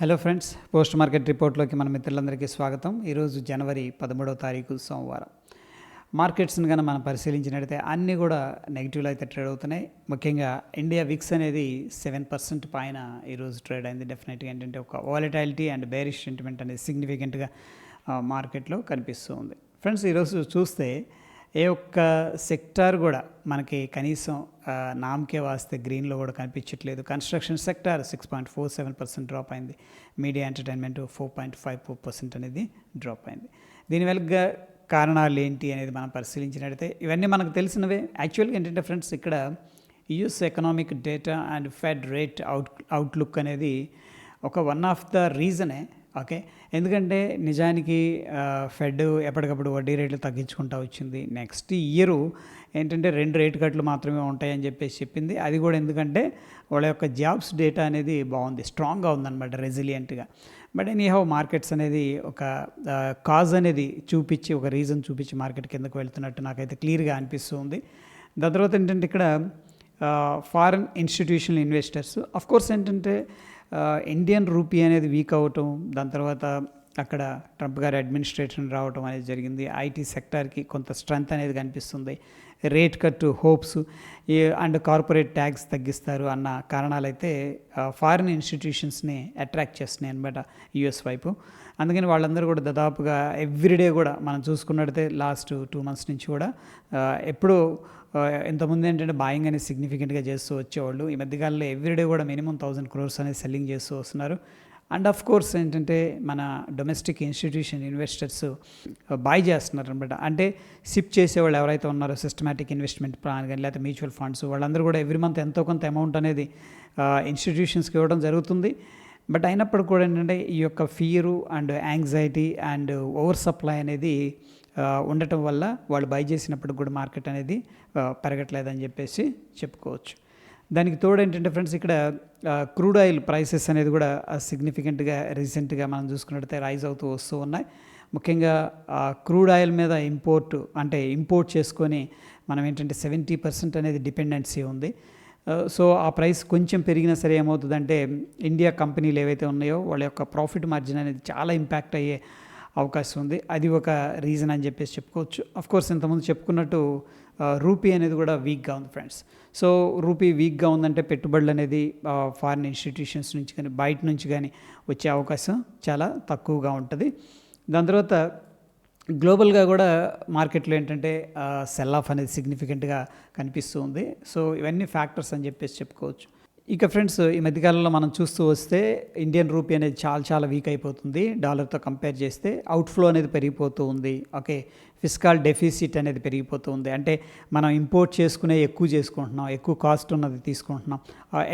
Hello friends post market రిపోర్ట్లోకి మన మిత్రులందరికీ స్వాగతం. ఈరోజు జనవరి పదమూడవ తారీఖు సోమవారం. మార్కెట్స్ని కనుక మనం పరిశీలించినట్లయితే అన్నీ కూడా నెగిటివ్లో అయితే ట్రేడ్ అవుతున్నాయి. ముఖ్యంగా ఇండియా విక్స్ అనేది సెవెన్ పర్సెంట్ పైన ఈరోజు ట్రేడ్ అయింది. డెఫినెట్గా ఏంటంటే ఒక వాలటాలిటీ అండ్ బేరిష్ సెంటిమెంట్ అనేది సిగ్నిఫికెంట్గా మార్కెట్లో కనిపిస్తూ ఉంది. ఫ్రెండ్స్ ఈరోజు చూస్తే ఏ ఒక్క సెక్టార్ కూడా మనకి కనీసం నామకే వాస్తే గ్రీన్లో కూడా కనిపించట్లేదు. Construction sector six point four seven percent drop అయింది. Media entertainment four point five four percent అనేది డ్రాప్ అయింది. దీని వెలుగుగా కారణాలు ఏంటి అనేది మనం పరిశీలించినట్లయితే ఇవన్నీ మనకు తెలిసినవే. యాక్చువల్గా ఏంటంటే ఫ్రెండ్స్ ఇక్కడ US economic data and Fed rate out outlook అనేది ఒక వన్ ఆఫ్ ద రీజనే ఓకే. ఎందుకంటే నిజానికి ఫెడ్ ఎప్పటికప్పుడు వడ్డీ రేట్లు తగ్గించుకుంటూ వచ్చింది. నెక్స్ట్ ఇయర్ ఏంటంటే రెండు రేట్ కట్లు మాత్రమే ఉంటాయని చెప్పేసి చెప్పింది. అది కూడా ఎందుకంటే వాళ్ళ యొక్క జాబ్స్ డేటా అనేది బాగుంది. స్ట్రాంగ్గా ఉందన్నమాట రెసిలియంట్గా. బట్ ఎనీ హౌ మార్కెట్స్ అనేది ఒక కాజ్ అనేది చూపించి ఒక రీజన్ చూపించి మార్కెట్ కిందకు వెళ్తున్నట్టు నాకైతే క్లియర్గా అనిపిస్తుంది. దాని తర్వాత ఏంటంటే ఇక్కడ foreign institutional investors. Of course ఏంటంటే ఇండియన్ రూపీ అనేది వీక్ అవటం దాని తర్వాత అక్కడ ట్రంప్ గారి అడ్మినిస్ట్రేషన్ రావటం అనేది జరిగింది. ఐటీ సెక్టార్కి కొంత స్ట్రెంగ్త్ అనేది కనిపిస్తుంది. Rate cut hopes and corporate tax తగ్గిస్తారు అన్న కారణాలైతే ఫారిన్ ఇన్స్టిట్యూషన్స్ని అట్రాక్ట్ చేస్తున్నాయి అనమాట యుఎస్ వైపు. అందుకని వాళ్ళందరూ కూడా దాదాపుగా ఎవ్రీడే కూడా మనం చూసుకున్నట్టయితే లాస్ట్ టూ మంత్స్ నుంచి కూడా ఎప్పుడూ ఆ, ఇంతకుముందు ఏంటంటే బాయింగ్ అనేది సిగ్నిఫికెంట్గా చేస్తూ వచ్చేవాళ్ళు. ఈ మధ్యకాలంలో ఎవ్రీడే కూడా మినిమం థౌసండ్ క్రోర్స్ అనేది సెల్లింగ్ చేస్తూ వస్తున్నారు. అండ్ ఆఫ్ కోర్స్ ఏంటంటే మన డొమెస్టిక్ ఇన్స్టిట్యూషన్ ఇన్వెస్టర్స్ బాయ్ చేస్తున్నారు అనమాట అంటే సిప్ చేసేవాళ్ళు ఎవరైతే ఉన్నారో సిస్టమేటిక్ ఇన్వెస్ట్మెంట్ ప్లాన్ కానీ లేకపోతే మ్యూచువల్ ఫండ్స్ వాళ్ళందరూ కూడా ఎవ్రీ మంత్ ఎంతో కొంత అమౌంట్ అనేది ఇన్స్టిట్యూషన్స్కి ఇవ్వడం జరుగుతుంది. బట్ అయినప్పుడు కూడా ఏంటంటే ఈ యొక్క fear and anxiety and over supply అనేది ఉండటం వల్ల వాళ్ళు బై చేసినప్పుడు కూడా మార్కెట్ అనేది పెరగట్లేదని చెప్పేసి చెప్పుకోవచ్చు. దానికి తోడు ఏంటంటే ఫ్రెండ్స్ ఇక్కడ క్రూడ్ ఆయిల్ ప్రైసెస్ అనేది కూడా సిగ్నిఫికెంట్గా రీసెంట్గా మనం చూసుకున్నట్టయితే రైజ్ అవుతూ వస్తూ ఉన్నాయి. ముఖ్యంగా క్రూడ్ ఆయిల్ మీద ఇంపోర్ట్ అంటే ఇంపోర్ట్ చేసుకొని మనం ఏంటంటే సెవెంటీ పర్సెంట్ అనేది డిపెండెన్సీ ఉంది. సో ఆ ప్రైస్ కొంచెం పెరిగినా సరే ఏమవుతుందంటే ఇండియా కంపెనీలు ఏవైతే ఉన్నాయో వాళ్ళ యొక్క ప్రాఫిట్ మార్జిన్ అనేది చాలా ఇంపాక్ట్ అయ్యే అవకాశం ఉంది. అది ఒక రీజన్ అని చెప్పేసి చెప్పుకోవచ్చు. అఫ్కోర్స్ ఇంతకుముందు చెప్పుకున్నట్టు రూపీ అనేది కూడా వీక్గా ఉంది ఫ్రెండ్స్ సో రూపీ వీక్గా ఉందంటే పెట్టుబడులు అనేది ఫారిన్ ఇన్స్టిట్యూషన్స్ నుంచి కానీ బయట నుంచి కానీ వచ్చే అవకాశం చాలా తక్కువగా ఉంటుంది. దాని తర్వాత గ్లోబల్గా కూడా మార్కెట్లో ఏంటంటే సెల్ ఆఫ్ అనేది సిగ్నిఫికెంట్గా కనిపిస్తూ ఉంది. సో ఇవన్నీ ఫ్యాక్టర్స్ అని చెప్పేసి చెప్పుకోవచ్చు. ఇక ఫ్రెండ్స్ ఈ మధ్యకాలంలో మనం చూస్తూ వస్తే ఇండియన్ రూపీ అనేది చాలా చాలా వీక్ అయిపోతుంది. డాలర్తో కంపేర్ చేస్తే అవుట్ఫ్లో అనేది పెరిగిపోతూ ఉంది. ఓకే ఫిస్కాల్ డెఫిసిట్ అనేది పెరిగిపోతుంది అంటే మనం ఇంపోర్ట్ చేసుకునే ఎక్కువ చేసుకుంటున్నాం ఎక్కువ కాస్ట్ ఉన్నది తీసుకుంటున్నాం.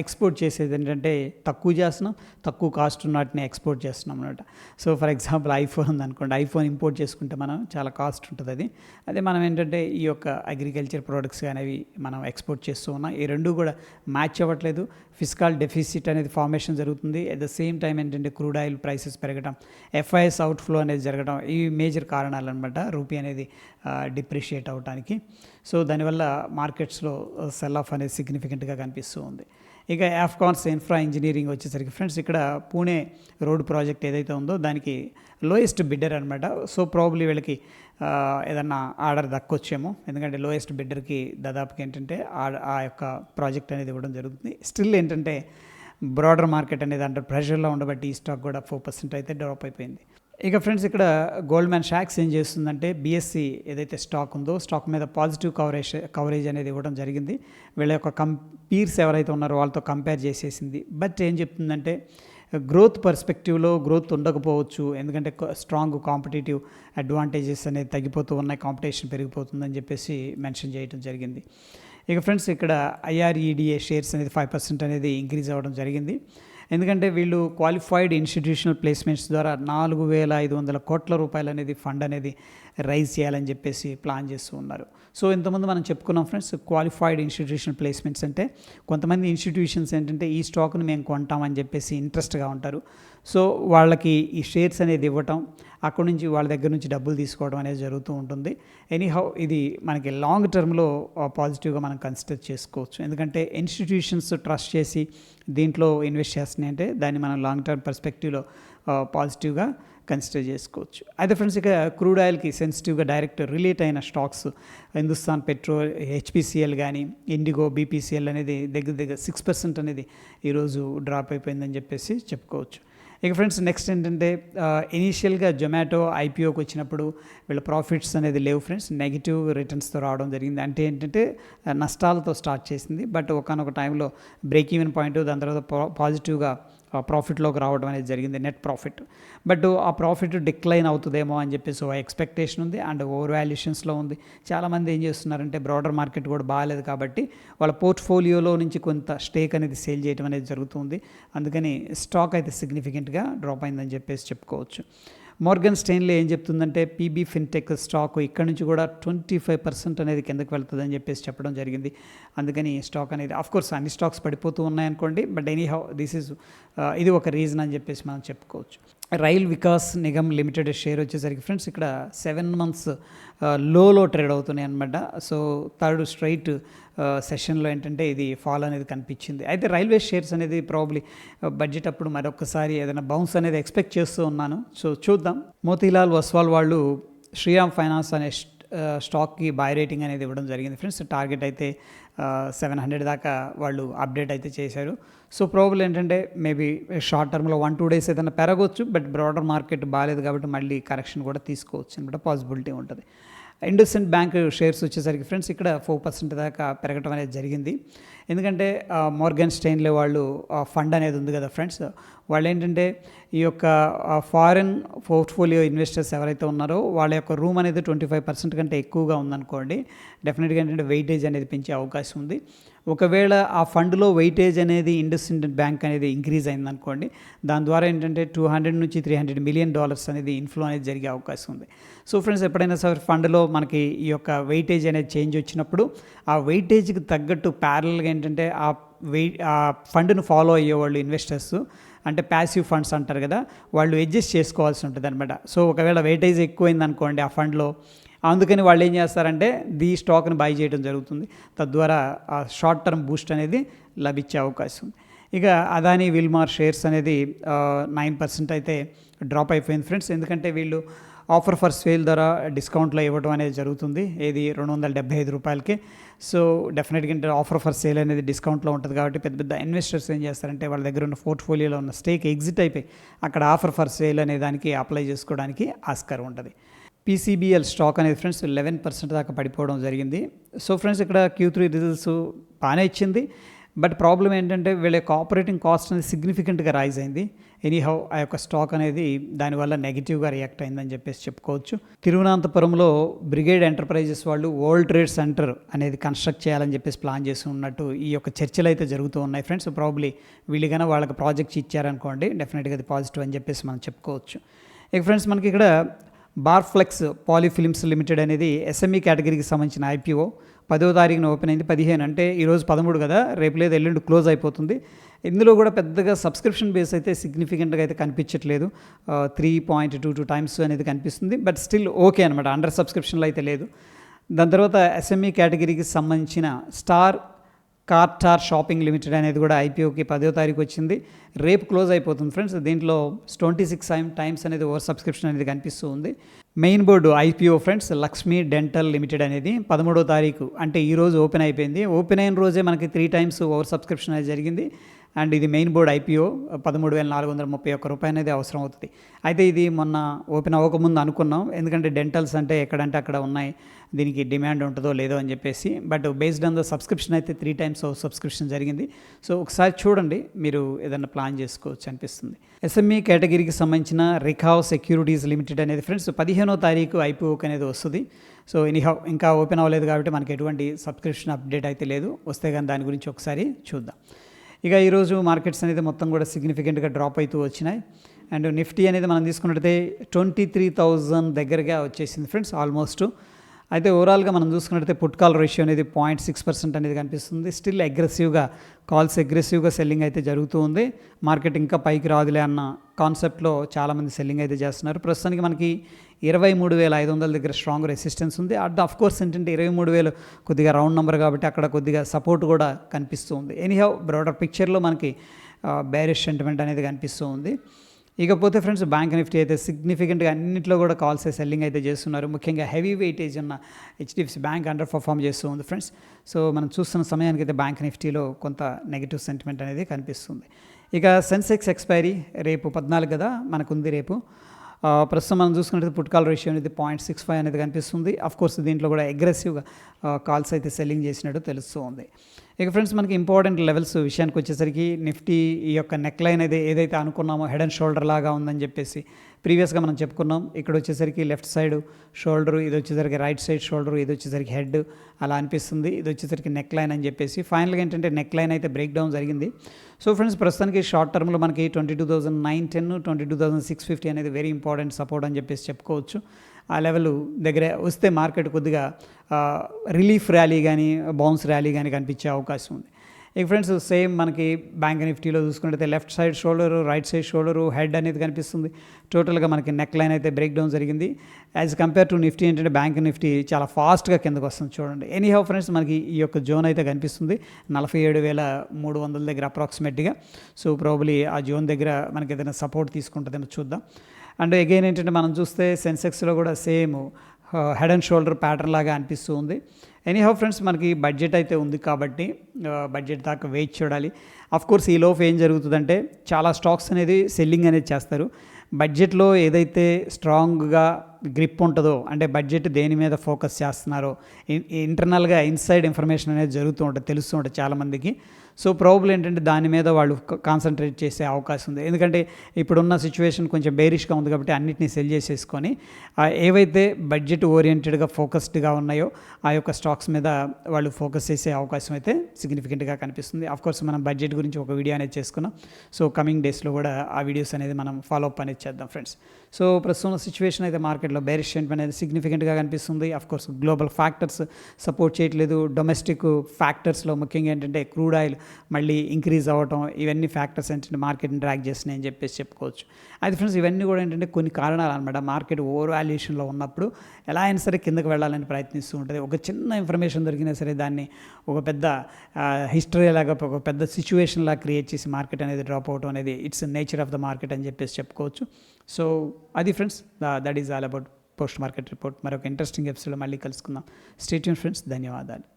ఎక్స్పోర్ట్ చేసేది ఏంటంటే తక్కువ చేస్తున్నాం తక్కువ కాస్ట్ ఉన్నటిని ఎక్స్పోర్ట్ చేస్తున్నాం అనమాట సో ఫర్ ఎగ్జాంపుల్ ఐఫోన్ ఉందనుకోండి ఐఫోన్ ఇంపోర్ట్ చేసుకుంటే మనం చాలా కాస్ట్ ఉంటుంది అది. అదే మనం ఏంటంటే ఈ యొక్క అగ్రికల్చర్ ప్రోడక్ట్స్ అనేవి మనం ఎక్స్పోర్ట్ చేస్తూ ఉన్నాం. ఈ రెండు కూడా మ్యాచ్ అవ్వట్లేదు. ఫిజికల్ డెఫిసిట్ అనేది ఫార్మేషన్ జరుగుతుంది. అట్ ద సేమ్ టైం ఏంటంటే క్రూడ్ ఆయిల్ ప్రైసెస్ పెరగడం ఎఫ్ఐఎస్ అవుట్ ఫ్లో అనేది జరగడం ఇవి మేజర్ కారణాలు అనమాట రూపీ అనేది డిప్రిషియేట్ అవడానికి సో దానివల్ల మార్కెట్స్లో సెల్ ఆఫ్ అనేది సిగ్నిఫికెంట్గా కనిపిస్తూ ఉంది. ఇక యాఫ్కాన్స్ ఇన్ఫ్రా ఇంజనీరింగ్ వచ్చేసరికి ఫ్రెండ్స్ ఇక్కడ పూణే రోడ్ ప్రాజెక్ట్ ఏదైతే ఉందో దానికి లోయెస్ట్ బిడ్డర్ అనమాట సో ప్రాబ్లీ వీళ్ళకి ఏదన్నా ఆర్డర్ దక్కొచ్చేమో. ఎందుకంటే లోయెస్ట్ బిడ్డర్కి దాదాపుకి ఏంటంటే ఆ- ఆ యొక్క ప్రాజెక్ట్ అనేది ఇవ్వడం జరుగుతుంది. స్టిల్ ఏంటంటే బ్రాడర్ మార్కెట్ అనేది అండర్ ప్రెషర్లో ఉండబట్టి ఈ స్టాక్ కూడా ఫోర్ పర్సెంట్ అయితే డ్రాప్ అయిపోయింది. ఇక ఫ్రెండ్స్ ఇక్కడ గోల్డ్ మ్యాన్ షాక్స్ ఏం చేస్తుందంటే బీఎస్సీ ఏదైతే స్టాక్ ఉందో స్టాక్ మీద పాజిటివ్ కవరేజ్ కవరేజ్ అనేది ఇవ్వడం జరిగింది. వీళ్ళ యొక్క కం పీర్స్ ఎవరైతే ఉన్నారో వాళ్ళతో కంపేర్ చేసేసింది. బట్ ఏం చెప్తుందంటే గ్రోత్ పర్స్పెక్టివ్లో గ్రోత్ ఉండకపోవచ్చు. ఎందుకంటే స్ట్రాంగ్ కాంపిటేటివ్ అడ్వాంటేజెస్ అనేది తగ్గిపోతూ ఉన్నాయి. కాంపిటీషన్ పెరిగిపోతుందని చెప్పేసి మెన్షన్ చేయడం జరిగింది. ఇక ఫ్రెండ్స్ ఇక్కడ ఐఆర్ఈడిఏ షేర్స్ అనేది ఫైవ్ పర్సెంట్ అనేది ఇంక్రీజ్ అవ్వడం జరిగింది. ఎందుకంటే వీళ్ళు క్వాలిఫైడ్ ఇన్స్టిట్యూషనల్ ప్లేస్మెంట్స్ ద్వారా నాలుగు వేల ఐదు వందల కోట్ల రూపాయలు అనేది ఫండ్ అనేది రైజ్ చేయాలని చెప్పేసి ప్లాన్ చేస్తూ ఉన్నారు. సో ఇంతకుముందు మనం చెప్పుకున్నాం ఫ్రెండ్స్ క్వాలిఫైడ్ ఇన్స్టిట్యూషన్ ప్లేస్మెంట్స్ అంటే కొంతమంది ఇన్స్టిట్యూషన్స్ ఏంటంటే ఈ స్టాక్ను మేము కొంటామని చెప్పేసి ఇంట్రెస్ట్గా ఉంటారు. సో వాళ్ళకి ఈ షేర్స్ అనేది ఇవ్వటం అక్కడి నుంచి వాళ్ళ దగ్గర నుంచి డబ్బులు తీసుకోవడం అనేది జరుగుతూ ఉంటుంది. ఎనీహౌ ఇది మనకి లాంగ్ టర్మ్లో పాజిటివ్గా మనం కన్సిడర్ చేసుకోవచ్చు. ఎందుకంటే ఇన్స్టిట్యూషన్స్ ట్రస్ట్ చేసి దీంట్లో ఇన్వెస్ట్ చేస్తున్నాయి అంటే దాన్ని మనం లాంగ్ టర్మ్ పర్స్పెక్టివ్లో పాజిటివ్గా కన్సిడర్ చేసుకోవచ్చు. అయితే ఫ్రెండ్స్ ఇక క్రూడ్ ఆయిల్కి సెన్సిటివ్గా డైరెక్ట్ రిలేట్ అయిన స్టాక్స్ హిందుస్థాన్ పెట్రోల్ హెచ్పిసిఎల్ కానీ ఇండిగో బీపీసీఎల్ అనేది దగ్గర దగ్గర సిక్స్ పర్సెంట్ అనేది ఈరోజు డ్రాప్ అయిపోయిందని చెప్పేసి చెప్పుకోవచ్చు. ఇక ఫ్రెండ్స్ నెక్స్ట్ ఏంటంటే ఇనీషియల్గా జొమాటో ఐపీఓకి వచ్చినప్పుడు వీళ్ళ ప్రాఫిట్స్ అనేది లేవు ఫ్రెండ్స్. నెగిటివ్ రిటర్న్స్తో రావడం జరిగింది. అంటే ఏంటంటే నష్టాలతో స్టార్ట్ చేసింది. బట్ ఒకనొక టైంలో బ్రేక్ ఈవెన్ పాయింట్ దాని తర్వాత పాజిటివ్గా ప్రాఫిట్లోకి రావడం అనేది జరిగింది నెట్ ప్రాఫిట్. బట్ ఆ ప్రాఫిట్ డిక్లైన్ అవుతుందేమో అని చెప్పేసి ఓ ఎక్స్పెక్టేషన్ ఉంది అండ్ ఓవర్ వాల్యుయేషన్స్లో ఉంది. చాలామంది ఏం చేస్తున్నారంటే బ్రాడర్ మార్కెట్ కూడా బాగాలేదు కాబట్టి వాళ్ళ పోర్ట్ఫోలియోలో నుంచి కొంత స్టేక్ అనేది సేల్ చేయడం అనేది జరుగుతుంది అందుకని స్టాక్ అయితే సిగ్నిఫికెంట్గా డ్రాప్ అయిందని చెప్పేసి చెప్పుకోవచ్చు. మోర్గన్ స్టెయిన్లీ ఏం చెప్తుందంటే పీబీ ఫిన్టెక్ స్టాక్ ఇక్కడ నుంచి కూడా ట్వంటీ ఫైవ్ పర్సెంట్ అనేది కిందకు వెళ్తుందని చెప్పేసి చెప్పడం జరిగింది. అందుకని స్టాక్ అనేది కోర్స్ అన్ని స్టాక్స్ పడిపోతూ ఉన్నాయనుకోండి but any how this is ఇది ఒక రీజన్ అని చెప్పేసి మనం చెప్పుకోవచ్చు. Rail Vikas Nigam limited share వచ్చేసరికి ఫ్రెండ్స్ ఇక్కడ సెవెన్ మంత్స్ లోలో ట్రేడ్ అవుతున్నాయి అనమాట సో థర్డ్ స్ట్రైట్ సెషన్లో ఏంటంటే ఇది ఫాల్ అనేది కనిపించింది. అయితే రైల్వే షేర్స్ అనేది ప్రాబ్లీ బడ్జెట్ అప్పుడు మరొకసారి ఏదైనా బౌన్స్ అనేది ఎక్స్పెక్ట్ చేస్తూ ఉన్నాను. సో చూద్దాం. మోతీలాల్ వస్వాల్ వాళ్ళు శ్రీరామ్ ఫైనాన్స్ అనే స్టాక్కి బై రేటింగ్ అనేది ఇవ్వడం జరిగింది. ఫ్రెండ్స్ టార్గెట్ అయితే సెవెన్ హండ్రెడ్ దాకా వాళ్ళు అప్డేట్ అయితే చేశారు. సో ప్రాబ్లం ఏంటంటే మేబీ షార్ట్ టర్మ్లో వన్ టూ డేస్ ఏదైనా పెరగవచ్చు బట్ బ్రాడర్ మార్కెట్ బాగాలేదు కాబట్టి మళ్ళీ కరెక్షన్ కూడా తీసుకోవచ్చు అనమాట పాసిబిలిటీ ఉంటుంది. ఇండస్ఇండ్ బ్యాంక్ షేర్స్ వచ్చేసరికి ఫ్రెండ్స్ ఇక్కడ ఫోర్ పర్సెంట్ దాకా పెరగటం అనేది జరిగింది. ఎందుకంటే మోర్గన్ స్టెయిన్లే వాళ్ళు ఫండ్ అనేది ఉంది కదా ఫ్రెండ్స్ వాళ్ళు ఏంటంటే ఈ యొక్క ఫారెన్ పోర్ట్ఫోలియో ఇన్వెస్టర్స్ ఎవరైతే ఉన్నారో వాళ్ళ యొక్క రూమ్ అనేది ట్వంటీ ఫైవ్ పర్సెంట్ కంటే ఎక్కువగా ఉందనుకోండి డెఫినెట్గా ఏంటంటే వెయిటేజ్ అనేది పెంచే అవకాశం ఉంది. ఒకవేళ ఆ ఫండ్లో వెయిటేజ్ అనేది ఇండస్ బ్యాంక్ అనేది ఇంక్రీజ్ అయిందనుకోండి దాని ద్వారా ఏంటంటే టూ హండ్రెడ్ నుంచి త్రీ హండ్రెడ్ మిలియన్ డాలర్స్ అనేది ఇన్ఫ్లో అనేది జరిగే అవకాశం ఉంది. సో ఫ్రెండ్స్ ఎప్పుడైనా సరే ఫండ్లో మనకి ఈ యొక్క వెయిటేజ్ అనేది చేంజ్ వచ్చినప్పుడు ఆ వెయిటేజ్కి తగ్గట్టు ప్యారల్గా ఏంటంటే ఆ వెయి ఆ ఫండ్ను ఫాలో అయ్యేవాళ్ళు ఇన్వెస్టర్స్ అంటే ప్యాసివ్ ఫండ్స్ అంటారు కదా వాళ్ళు అడ్జస్ట్ చేసుకోవాల్సి ఉంటుంది అనమాట సో ఒకవేళ వెయిటేజ్ ఎక్కువైంది అనుకోండి ఆ ఫండ్లో అందుకని వాళ్ళు ఏం చేస్తారంటే దీ స్టాక్ని బై చేయడం జరుగుతుంది. తద్వారా ఆ షార్ట్ టర్మ్ బూస్ట్ అనేది లభించే అవకాశం ఉంది. ఇక అదాని విల్మార్ షేర్స్ అనేది నైన్ పర్సెంట్ అయితే డ్రాప్ అయిపోయింది ఫ్రెండ్స్ ఎందుకంటే వీళ్ళు ఆఫర్ ఫర్ సేల్ ధర డిస్కౌంట్లో ఇవ్వడం అనేది జరుగుతుంది. ఏది రెండు వందల డెబ్బై ఐదు రూపాయలకి. సో డెఫినెట్గా ఆఫర్ ఫర్ సేల్ అనేది డిస్కౌంట్లో ఉంటుంది కాబట్టి పెద్ద పెద్ద ఇన్వెస్టర్స్ ఏం చేస్తారంటే వాళ్ళ దగ్గర ఉన్న పోర్ట్ఫోలియోలో ఉన్న స్టేక్ ఎగ్జిట్ అయిపోయి అక్కడ ఆఫర్ ఫర్ సేల్ అనే దానికి అప్లై చేసుకోవడానికి ఆస్కారం ఉంటుంది. పీసీబీఎల్ స్టాక్ అనేది ఫ్రెండ్స్ లెవెన్ పర్సెంట్ దాకా పడిపోవడం జరిగింది. సో ఫ్రెండ్స్ ఇక్కడ క్యూ త్రీ రిజల్ట్స్ బాగానే ఇచ్చింది. బట్ ప్రాబ్లం ఏంటంటే వీళ్ళ యొక్క ఆపరేటింగ్ కాస్ట్ అనేది సిగ్నిఫికెంట్గా రైజ్ అయింది. ఎనీహౌ ఆ యొక్క స్టాక్ అనేది దానివల్ల నెగిటివ్గా రియాక్ట్ అయిందని చెప్పేసి చెప్పుకోవచ్చు. తిరువనంతపురంలో బ్రిగేడ్ ఎంటర్ప్రైజెస్ వాళ్ళు వరల్డ్ ట్రేడ్ సెంటర్ అనేది కన్స్ట్రక్ట్ చేయాలని చెప్పేసి ప్లాన్ చేసి ఉన్నట్టు ఈ యొక్క చర్చలు అయితే జరుగుతూ ఉన్నాయి ఫ్రెండ్స్. ప్రాబ్లీ వీళ్ళు కన్నా వాళ్ళకి ప్రాజెక్ట్స్ ఇచ్చారనుకోండి డెఫినెట్గా అది పాజిటివ్ అని చెప్పేసి మనం చెప్పుకోవచ్చు. ఇక ఫ్రెండ్స్ మనకి ఇక్కడ బార్ఫ్లెక్స్ పాలిఫిలిమ్స్ లిమిటెడ్ అనేది ఎస్ఎంఈ కేటగిరీకి సంబంధించిన ఐపీఓ పదో తారీఖున ఓపెన్ అయింది పదిహేను. అంటే ఈరోజు పదమూడు కదా రేపు లేదు ఎల్లుండి క్లోజ్ అయిపోతుంది. ఇందులో కూడా పెద్దగా సబ్స్క్రిప్షన్ బేస్ అయితే సిగ్నిఫికెంట్గా అయితే కనిపించట్లేదు. Three point two two times అనేది కనిపిస్తుంది. బట్ స్టిల్ ఓకే అనమాట అండర్ సబ్స్క్రిప్షన్లో అయితే లేదు. దాని తర్వాత ఎస్ఎంఈ కేటగిరీకి సంబంధించిన స్టార్ కార్టార్ షాపింగ్ లిమిటెడ్ అనేది కూడా ఐపీఓకి పదో తారీఖు వచ్చింది. రేపు క్లోజ్ అయిపోతుంది ఫ్రెండ్స్. దీంట్లో ట్వంటీ సిక్స్ టైమ్స్ అనేది ఓవర్ సబ్స్క్రిప్షన్ అనేది కనిపిస్తూ ఉంది. Main board IPO friends Lakshmi dental limited అనేది పదమూడో తారీఖు. అంటే ఈరోజు ఓపెన్ అయిపోయింది. ఓపెన్ అయిన రోజే మనకి త్రీ టైమ్స్ ఓవర్ సబ్స్క్రిప్షన్ అనేది జరిగింది. అండ్ ఇది మెయిన్ బోర్డ్ ఐపీఓ పదమూడు వేల నాలుగు వందల ముప్పై ఒక్క రూపాయి అనేది అవసరం అవుతుంది. అయితే ఇది మొన్న ఓపెన్ అవ్వకముందు అనుకున్నాం. ఎందుకంటే డెంటల్స్ అంటే ఎక్కడంటే అక్కడ ఉన్నాయి. దీనికి డిమాండ్ ఉంటుందో లేదో అని చెప్పేసి. But based on the subscription అయితే త్రీ టైమ్స్ సబ్స్క్రిప్షన్ జరిగింది. సో ఒకసారి చూడండి మీరు ఏదైనా ప్లాన్ చేసుకోవచ్చు అనిపిస్తుంది. ఎస్ఎంఈ కేటగిరీకి సంబంధించిన రికావ్ సెక్యూరిటీస్ లిమిటెడ్ అనేది ఫ్రెండ్స్ పదిహేనో తారీఖు ఐపీఓకి అనేది వస్తుంది. సో ఎనీహౌ ఇంకా ఓపెన్ అవ్వలేదు కాబట్టి మనకి ఎటువంటి సబ్స్క్రిప్షన్ అప్డేట్ అయితే లేదు. వస్తే కానీ దాని గురించి ఒకసారి చూద్దాం. ఇక ఈరోజు మార్కెట్స్ అనేది మొత్తం కూడా సిగ్నిఫికెంట్గా డ్రాప్ అవుతూ వచ్చినాయి. అండ్ నిఫ్టీ అనేది మనం తీసుకున్నట్టయితే ట్వంటీ త్రీ థౌజండ్ దగ్గరగా వచ్చేసింది ఫ్రెండ్స్ ఆల్మోస్ట్ అయితే ఓవరాల్గా మనం చూసుకున్నట్టయితే పుట్ కాల్ రేషియో అనేది పాయింట్ సిక్స్ పర్సెంట్ అనేది కనిపిస్తుంది. స్టిల్ అగ్రెసివ్గా కాల్స్ అగ్రెసివ్గా సెల్లింగ్ అయితే జరుగుతూ ఉంది. మార్కెట్ ఇంకా పైకి రాదులే అన్న కాన్సెప్ట్లో చాలామంది సెల్లింగ్ అయితే చేస్తున్నారు. ప్రస్తుతానికి మనకి ఇరవై మూడు వేల ఐదు వందల దగ్గర స్ట్రాంగ్ రెసిస్టెన్స్ ఉంది. అట్ ఆఫ్ కోర్స్ ఏంటంటే ఇరవై మూడు వేలు కొద్దిగా రౌండ్ నెంబర్ కాబట్టి అక్కడ కొద్దిగా సపోర్ట్ కూడా కనిపిస్తూ ఉంది. ఎనీహౌ బ్రాడర్ పిక్చర్లో మనకి uh, బ్యారిష్ సెంటిమెంట్ అనేది కనిపిస్తూ ఉంది. ఇకపోతే ఫ్రెండ్స్ బ్యాంక్ నిఫ్టీ అయితే సిగ్నిఫికెంట్గా అన్నింటిలో కూడా కాల్స్ సెల్లింగ్ అయితే చేస్తున్నారు. ముఖ్యంగా హెవీ వెయిటేజ్ ఉన్న హెచ్డిఎఫ్సి బ్యాంక్ అండర్ పర్ఫామ్ చేస్తూ ఉంది ఫ్రెండ్స్. సో మనం చూస్తున్న సమయానికి అయితే బ్యాంక్ నిఫ్టీలో కొంత నెగిటివ్ సెంటిమెంట్ అనేది కనిపిస్తుంది. ఇక సెన్సెక్స్ ఎక్స్పైరీ రేపు పద్నాలుగు కదా మనకుంది రేపు. ప్రస్తుతం మనం చూసుకున్నట్టు పుట్ కాల్ రేషియో అనేది పాయింట్ సిక్స్ ఫైవ్ అనేది కనిపిస్తుంది. అఫ్ కోర్స్ దీంట్లో కూడా అగ్రెసివ్గా కాల్స్ అయితే సెల్లింగ్ చేసినట్టు తెలుస్తూ ఉంది. ఇక ఫ్రెండ్స్ మనకి ఇంపార్టెంట్ లెవెల్స్ విషయానికి వచ్చేసరికి నిఫ్టీ ఈ యొక్క నెక్ లైన్ అయితే ఏదైతే అనుకున్నామో హెడ్ అండ్ షోల్డర్ లాగా ఉందని చెప్పేసి ప్రీవియస్గా మనం చెప్పుకున్నాం. ఇక్కడ వచ్చేసరికి లెఫ్ట్ సైడ్ షోల్డర్ ఇది వచ్చేసరికి రైట్ సైడ్ షోల్డర్ ఇది వచ్చేసరికి హెడ్ అలా అనిపిస్తుంది. ఇది వచ్చేసరికి నెక్ లైన్ అని చెప్పేసి ఫైనల్గా ఏంటంటే నెక్ లైన్ అయితే బ్రేక్ డౌన్ జరిగింది. సో ఫ్రెండ్స్ ప్రస్తుతానికి షార్ట్ టర్మ్లో మనకి twenty two thousand nine ten twenty two thousand six fifty అనేది వెరీ ఇంపార్టెంట్ సపోర్ట్ అని చెప్పేసి చెప్పుకోవచ్చు. ఆ లెవెల్ దగ్గర వస్తే మార్కెట్ కొద్దిగా రిలీఫ్ ర్యాలీ కానీ బౌన్స్ ర్యాలీ కానీ కనిపించే అవకాశం ఉంది. ఇక ఫ్రెండ్స్ సేమ్ మనకి బ్యాంక్ నిఫ్టీలో చూసుకుంటే left side shoulder right side shoulder head అనేది కనిపిస్తుంది. టోటల్గా మనకి నెక్ లైన్ అయితే బ్రేక్ డౌన్ జరిగింది. యాజ్ కంపేర్ టు నిఫ్టీ ఏంటంటే బ్యాంక్ నిఫ్టీ చాలా ఫాస్ట్గా కిందకు వస్తుంది చూడండి. ఎనీ హౌ ఫ్రెండ్స్ మనకి ఈ యొక్క జోన్ అయితే కనిపిస్తుంది. నలభై ఏడు వేల మూడు వందల దగ్గర అప్రాక్సిమేట్గా. సో ప్రాబ్లీ ఆ జోన్ దగ్గర మనకి ఏదైనా సపోర్ట్ తీసుకుంటుందేమో చూద్దాం. అండ్ అగైన్ ఏంటంటే మనం చూస్తే సెన్సెక్స్లో కూడా same head and shoulder pattern లాగా అనిపిస్తూ ఉంది. ఎనీహౌ ఫ్రెండ్స్ మనకి బడ్జెట్ అయితే ఉంది కాబట్టి బడ్జెట్ దాకా వెయిట్ చూడాలి. కోర్స్ ఈ లోపు ఏం జరుగుతుందంటే చాలా స్టాక్స్ అనేది సెల్లింగ్ అనేది చేస్తారు. బడ్జెట్లో ఏదైతే స్ట్రాంగ్గా గ్రిప్ ఉంటుందో అంటే బడ్జెట్ దేని మీద ఫోకస్ చేస్తున్నారో ఇంటర్నల్గా ఇన్సైడ్ ఇన్ఫర్మేషన్ అనేది జరుగుతూ ఉంటుంది తెలుస్తూ ఉంటుంది చాలామందికి. సో ప్రాబ్లం ఏంటంటే దాని మీద వాళ్ళు కాన్సన్ట్రేట్ చేసే అవకాశం ఉంది. ఎందుకంటే ఇప్పుడున్న సిచ్యువేషన్ కొంచెం బేరిష్గా ఉంది కాబట్టి అన్నిటిని సెల్ చేసేసుకొని ఏవైతే బడ్జెట్ ఓరియంటెడ్గా ఫోకస్డ్గా ఉన్నాయో ఆ యొక్క స్టాక్స్ మీద వాళ్ళు ఫోకస్ చేసే అవకాశం అయితే సిగ్నిఫికెంట్గా కనిపిస్తుంది. కోర్స్ మనం బడ్జెట్ గురించి ఒక వీడియో అనేది చేసుకున్నాం. సో కమింగ్ డేస్లో కూడా ఆ వీడియోస్ అనేది మనం ఫాలో అప్ అనేది చేద్దాం ఫ్రెండ్స్ సో ప్రస్తుతం సిచ్యువేషన్ అయితే మార్కెట్లో బేరిష్ అనేది సిగ్నిఫికెంట్గా కనిపిస్తుంది. కోర్స్ గ్లోబల్ ఫ్యాక్టర్స్ సపోర్ట్ చేయట్లేదు. డొమెస్టిక్ ఫ్యాక్టర్స్లో ముఖ్యంగా ఏంటంటే క్రూడ్ ఆయిల్ మళ్ళీ ఇంక్రీజ్ అవ్వటం ఇవన్నీ ఫ్యాక్టర్స్ ఏంటంటే మార్కెట్ని డ్రాక్ చేస్తున్నాయి అని చెప్పేసి చెప్పుకోవచ్చు. అది ఫ్రెండ్స్ ఇవన్నీ కూడా ఏంటంటే కొన్ని కారణాలు అనమాట మార్కెట్ ఓవర్ వాల్యుయేషన్లో ఉన్నప్పుడు ఎలా అయినా సరే కిందకు వెళ్ళాలని ప్రయత్నిస్తూ ఉంటుంది. ఒక చిన్న ఇన్ఫర్మేషన్ దొరికినా సరే దాన్ని ఒక పెద్ద హిస్టరీ లాగా ఒక పెద్ద సిచ్యువేషన్ లాగా క్రియేట్ చేసి మార్కెట్ అనేది డ్రాప్ అవటం అనేది it's nature of the market అని చెప్పేసి చెప్పుకోవచ్చు. సో అది friends that is all about post market report మరొక ఇంట్రెస్టింగ్ ఎపిసోడ్లో మళ్ళీ కలుసుకుందాం. స్టేట్యూన్ ఫ్రెండ్స్ ధన్యవాదాలు.